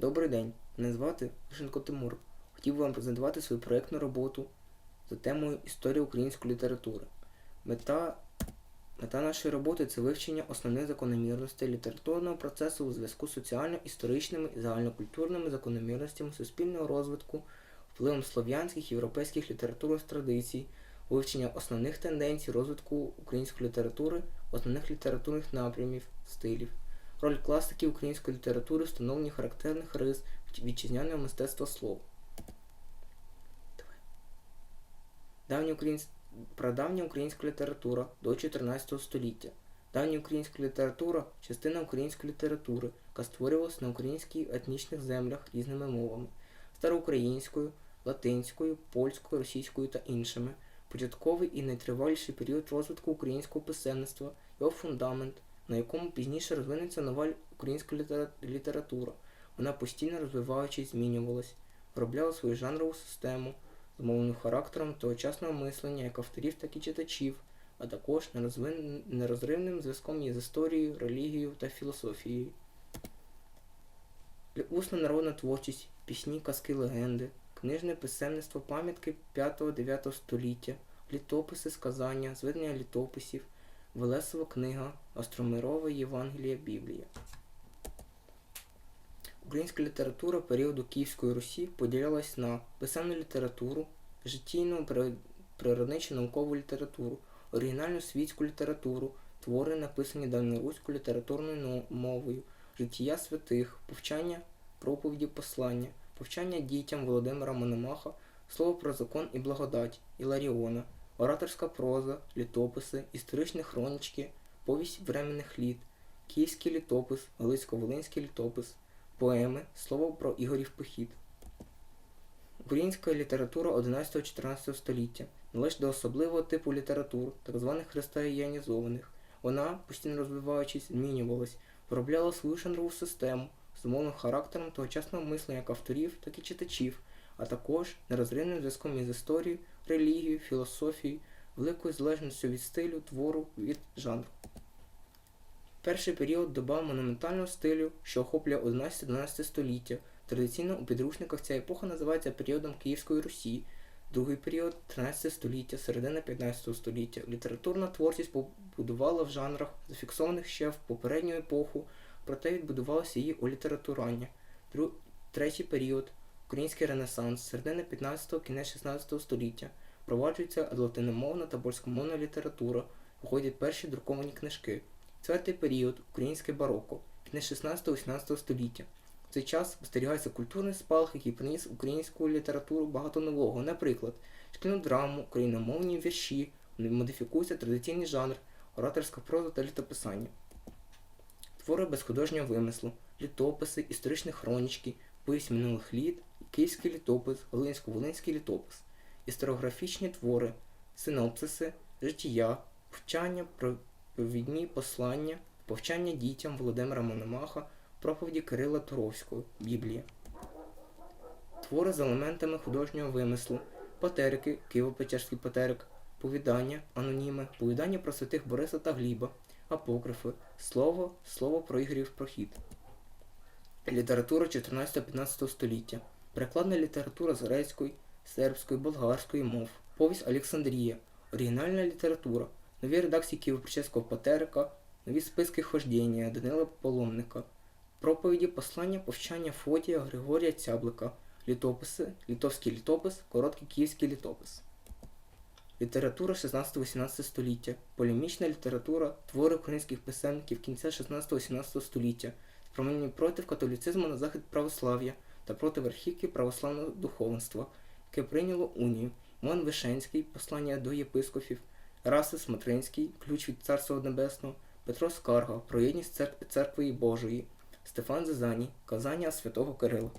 Добрий день, мене звати Вишенко Тимур. Хотів би вам презентувати свою проєктну роботу за темою Історія української літератури. Мета, мета нашої роботи це вивчення основних закономірностей літературного процесу у зв'язку з соціально-історичними і загальнокультурними закономірностями суспільного розвитку, впливом слов'янських і європейських літературних традицій, вивчення основних тенденцій розвитку української літератури, основних літературних напрямів, стилів. Роль класиків української літератури встановлення характерних рис вітчизняного мистецтва слова. Давня українсь... Прадавня українська література до 14 століття. Давня українська література частина української літератури, яка створювалася на українських етнічних землях різними мовами староукраїнською, латинською, польською, російською та іншими. Початковий і найтриваліший період розвитку українського писемництва, його фундамент, на якому пізніше розвинеться нова українська література. Вона постійно розвиваючись, змінювалась, виробляла свою жанрову систему, зумовлену характером тогочасного мислення як авторів, так і читачів, а також нерозривним зв'язком із історією, релігією та філософією. Усна народна творчість, пісні, казки, легенди, книжне писемництво, пам'ятки 5-9 століття, літописи, сказання, зведення літописів, Велесова книга, Остромирова Євангелія Біблія. Українська література періоду Київської Русі поділялась на писемну літературу, життєйну, при- природничу наукову літературу, оригінальну світську літературу, твори, написані давньоруською літературною мовою, життя святих, повчання, проповіді, послання, повчання дітям Володимира Мономаха, слово про закон і благодать Іларіона, ораторська проза, літописи, історичні хронічки, повість временних літ, київський літопис, Галицько-Волинський літопис, поеми, слово про Ігорів похід. Українська література 11-14 століття належить до особливого типу літератур, так званих християнізованих. Вона, постійно розвиваючись, змінювалась, виробляла свою жанрову систему, зумовлену характером тогочасного мислення як авторів, так і читачів, а також нерозривним зв'язком із історією, релігією, філософією, великою залежністю від стилю, твору, від жанру. Перший період доба монументального стилю, що охоплює 11-12 століття. Традиційно у підручниках ця епоха називається періодом Київської Русі. Другий період 13 століття, середина 15 століття. Літературна творчість побудувала в жанрах, зафіксованих ще в попередню епоху, проте відбудувалося її олітературання. Дру... Третій період Український Ренесанс, середина 15 кінець 16 століття. Впроваджується латиномовна та польськомовна література, виходять перші друковані книжки. Четвертий період Українське бароко, кінець 16-18 століття. В цей час спостерігається культурний спалах, який приніс українську літературу багато нового. Наприклад, шкільну драму, україномовні вірші, модифікується традиційний жанр, ораторська проза та літописання. Твори без художнього вимислу, літописи, історичні хронічки, повість минулих літ, київський літопис, Волинсько-Волинський літопис, історіографічні твори, синопсиси, життя, повчання, провідні послання, повчання дітям Володимира Мономаха, проповіді Кирила Туровського, Біблія. Твори з елементами художнього вимислу, патерики, Києво-Печерський патерик, повідання, аноніми, повідання про святих Бориса та Гліба, апокрифи, слово, слово про Ігорів прохід. Література 14-15 століття. Перекладна література з грецької, сербської, болгарської мов. Повість Олександрія. Оригінальна література. Нові редакції Києво-Печерського патерика, нові списки хождення Данила Поломника. Проповіді послання повчання Фотія Григорія Цяблика, літописи, літовський літопис, короткий київський літопис. Література 16-18 століття, полемічна література, твори українських писемників кінця 16-18 століття, спрямовані проти католіцизму на захід православ'я та проти верхівки православного духовенства, яке прийняло унію, Мон Вишенський, послання до єпископів, Расис Матринський, ключ від Царства Небесного, Петро Скарга, про єдність церк- церкви Божої, Стефан Зазаній, Казання святого Кирила.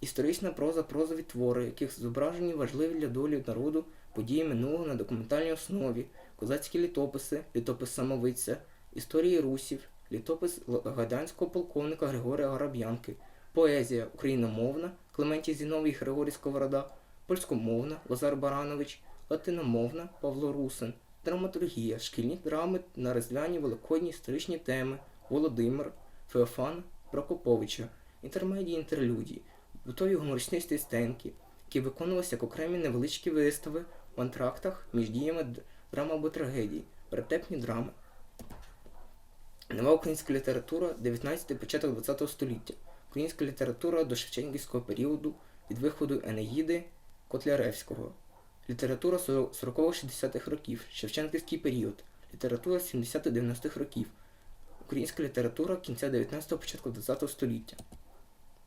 Історична проза, прозові твори, яких зображені важливі для долі народу події минулого на документальній основі, козацькі літописи, літопис самовиця, історії русів, літопис гадянського полковника Григорія Гороб'янки, поезія україномовна Клементій Зіновій Григорій Сковорода, польськомовна Лазар Баранович, латиномовна Павло Русин, драматургія, шкільні драми на різдвяні великодні історичні теми Володимир, Феофан Прокоповича, інтермедії, інтерлюдії, готові гумористичні стенки, які виконувалися як окремі невеличкі вистави в антрактах між діями д- драми або трагедії, вертепні драми. Нова українська література 19 початок 20 століття. Українська література до Шевченківського періоду від виходу Енеїди Котляревського. Література 40-60-х років. Шевченківський період. Література 70-90-х років. Українська література кінця 19-го, початку 20 століття.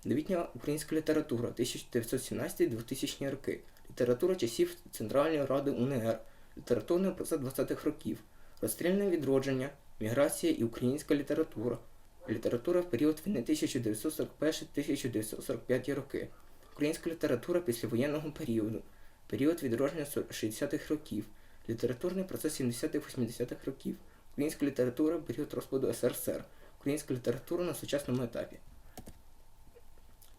Новітня українська література 1917-2000 роки. Література часів Центральної Ради УНР. Літературний процес 20-х років. Розстрільне відродження, міграція і українська література. Література в період війни 1941-1945 роки. Українська література післявоєнного періоду. Період відродження 60-х років. Літературний процес 70-80-х років. Українська література період розпаду СРСР. Українська література на сучасному етапі.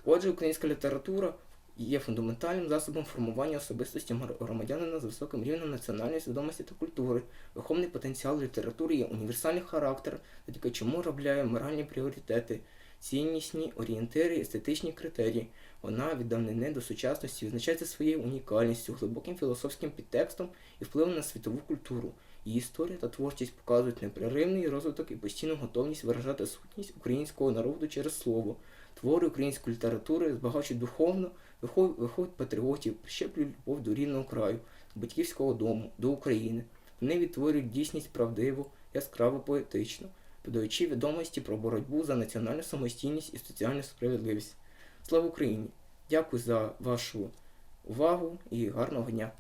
Отже, українська література є фундаментальним засобом формування особистості гр- громадянина з високим рівнем національної свідомості та культури. Виховний потенціал літератури є універсальний характер, завдяки чому робляє моральні пріоритети, ціннісні орієнтири, естетичні критерії. Вона від давнини до сучасності визначається своєю унікальністю, глибоким філософським підтекстом і впливом на світову культуру. Її історія та творчість показують непреривний розвиток і постійну готовність виражати сутність українського народу через слово. Твори української літератури збагачують духовно, виховують патріотів, прищеплюють любов до рідного краю, батьківського дому, до України. Вони відтворюють дійсність правдиву, яскраво поетично, подаючи відомості про боротьбу за національну самостійність і соціальну справедливість. Слава Україні! Дякую за вашу увагу і гарного дня!